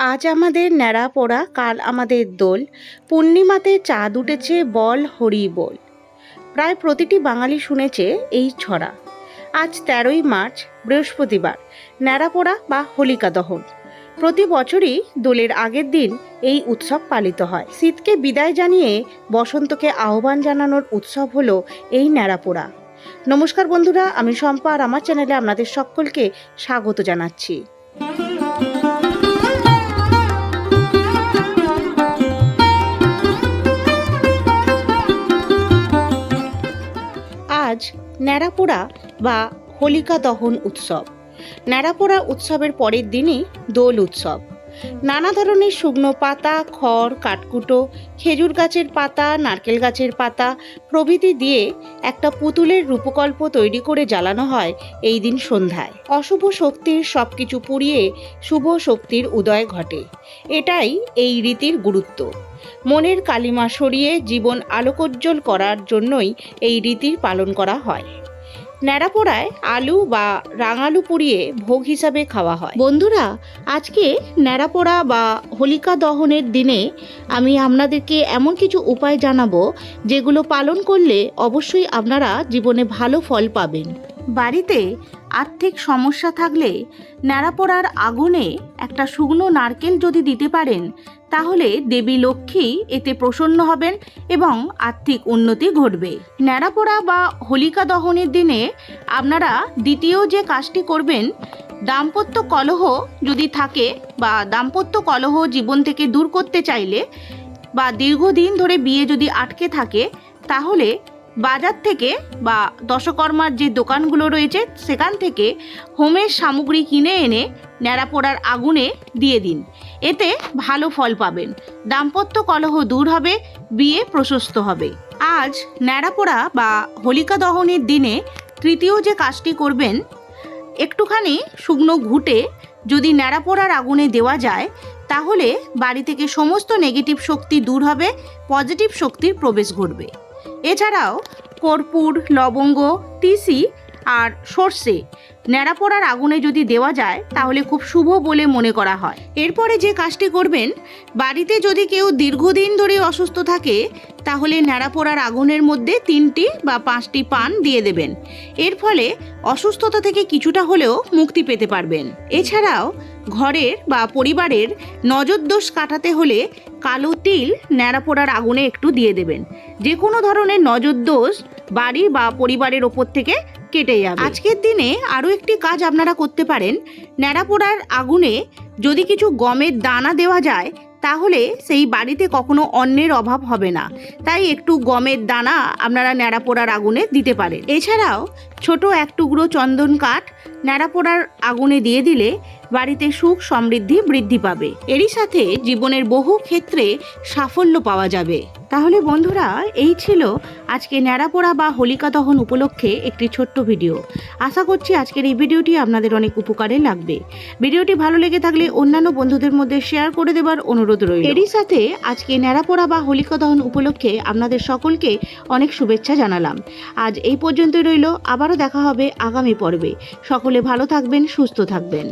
আজ আমাদের ন্যাড়া পোড়া, কাল আমাদের দোল। পূর্ণিমাতে চাঁদ উঠেছে, বল হরি বল। প্রায় প্রতিটি বাঙালি শুনেছে এই ছড়া। আজ তেরোই মার্চ, বৃহস্পতিবার, ন্যাড়া ন্যাড়াপোড়া বা হোলিকা দহন। প্রতি বছরই দোলের আগের দিন এই উৎসব পালিত হয়। শীতকে বিদায় জানিয়ে বসন্তকে আহ্বান জানানোর উৎসব হলো এই ন্যাড়াপোড়া নমস্কার বন্ধুরা, আমি শম্পা আর আমার চ্যানেলে আপনাদের সকলকে স্বাগত জানাচ্ছি। ন্যাড়াপোড়া বা হোলিকা দহন উৎসব। ন্যাড়াপোড়া উৎসবের পরের দিনই দোল উৎসব। নানা ধরনের শুকনো পাতা, খড়, কাঠকুটো, খেজুর গাছের পাতা, নারকেল গাছের পাতা প্রভৃতি দিয়ে একটা পুতুলের রূপকল্প তৈরি করে জ্বালানো হয় এই দিন সন্ধ্যায়। অশুভ শক্তির সব কিছু পুড়িয়ে শুভ শক্তির উদয় ঘটে। এটাই এই রীতির গুরুত্ব। মনের কালিমা সরিয়ে জীবন আলোকোজ্জ্বল করার জন্যই এই রীতির পালন করা হয়। ন্যাড়াপোড়ায় আলু বা রাঙালু পুড়িয়ে ভোগ হিসাবে খাওয়া হয়। বন্ধুরা, আজকে ন্যাড়াপোড়া বা হোলিকা দহনের দিনে আমি আপনাদেরকে এমন কিছু উপায় জানাব যেগুলো পালন করলে অবশ্যই আপনারা জীবনে ভালো ফল পাবেন। বাড়িতে আর্থিক সমস্যা থাকলে ন্যাড়াপোড়ার আগুনে একটা শুকনো নারকেল যদি দিতে পারেন, তাহলে দেবী লক্ষ্মী এতে প্রসন্ন হবেন এবং আর্থিক উন্নতি ঘটবে। ন্যাড়াপোড়া বা হোলিকা দহনের দিনে আপনারা দ্বিতীয় যে কাজটি করবেন, দাম্পত্য কলহ যদি থাকে বা দাম্পত্য কলহ জীবন থেকে দূর করতে চাইলে বা দীর্ঘদিন ধরে বিয়ে যদি আটকে থাকে, তাহলে বাজার থেকে বা দশকর্মার যে দোকানগুলো রয়েছে, সেখান থেকে হোমের সামগ্রী কিনে এনে ন্যাড়াপোড়ার আগুনে দিয়ে দিন। এতে ভালো ফল পাবেন। দাম্পত্য কলহ দূর হবে, বিয়ে প্রশস্ত হবে। আজ ন্যাড়াপোড়া বা হোলিকা দহনের দিনে তৃতীয় যে কাজটি করবেন, একটুখানি শুকনো ঘুটে যদি ন্যাড়াপোড়ার আগুনে দেওয়া যায়, তাহলে বাড়ি থেকে সমস্ত নেগেটিভ শক্তি দূর হবে পজিটিভ শক্তির প্রবেশ ঘটবে। এছাড়াও কর্পূর লবঙ্গ তিসি আর সর্ষে ন্যাড়া পোড়ার আগুনে যদি দেওয়া যায়, তাহলে খুব শুভ বলে মনে করা হয়। এরপরে যে কাজটি করবেন, বাড়িতে যদি কেউ দীর্ঘদিন ধরে অসুস্থ থাকে, তাহলে ন্যাড়া পোড়ার আগুনের মধ্যে তিনটি বা পাঁচটি পান দিয়ে দেবেন। এর ফলে অসুস্থতা থেকে কিছুটা হলেও মুক্তি পেতে পারবেন। এছাড়াও ঘরের বা পরিবারের নজর দোষ কাটাতে হলে কালো তিল ন্যাড়া পোড়ার আগুনে একটু দিয়ে দেবেন। যে কোনো ধরনের নজর দোষ বাড়ি বা পরিবারের ওপর থেকে কেটে যাবে। আজকের দিনে আরও একটি কাজ আপনারা করতে পারেন। ন্যাড়া পোড়ার আগুনে যদি কিছু গমের দানা দেওয়া যায়, তাহলে সেই বাড়িতে কখনো অন্যের অভাব হবে না। তাই একটু গমের দানা আপনারা ন্যাড়া পোড়ার আগুনে দিতে পারেন। এছাড়াও ছোট এক টুকরো চন্দন কাঠ ন্যাড়া পোড়ার আগুনে দিয়ে দিলে বাড়িতে সুখ সমৃদ্ধি বৃদ্ধি পাবে। এরই সাথে জীবনের বহু ক্ষেত্রে সাফল্য পাওয়া যাবে। তাহলে বন্ধুরা, এই ছিল আজকে ন্যাড়াপোড়া বা হোলিকা দহন উপলক্ষে একটি ছোট্ট ভিডিও। আশা করছি আজকের এই ভিডিওটি আপনাদের অনেক উপকারে লাগবে। ভিডিওটি ভালো লেগে থাকলে অন্যান্য বন্ধুদের মধ্যে শেয়ার করে দেবার অনুরোধ রইল। এরই সাথে আজকে ন্যাড়াপোড়া বা হোলিকা দহন উপলক্ষে আপনাদের সকলকে অনেক শুভেচ্ছা জানালাম। আজ এই পর্যন্তই রইল, আবারও দেখা হবে আগামী পর্বে। সকলে ভালো থাকবেন, সুস্থ থাকবেন।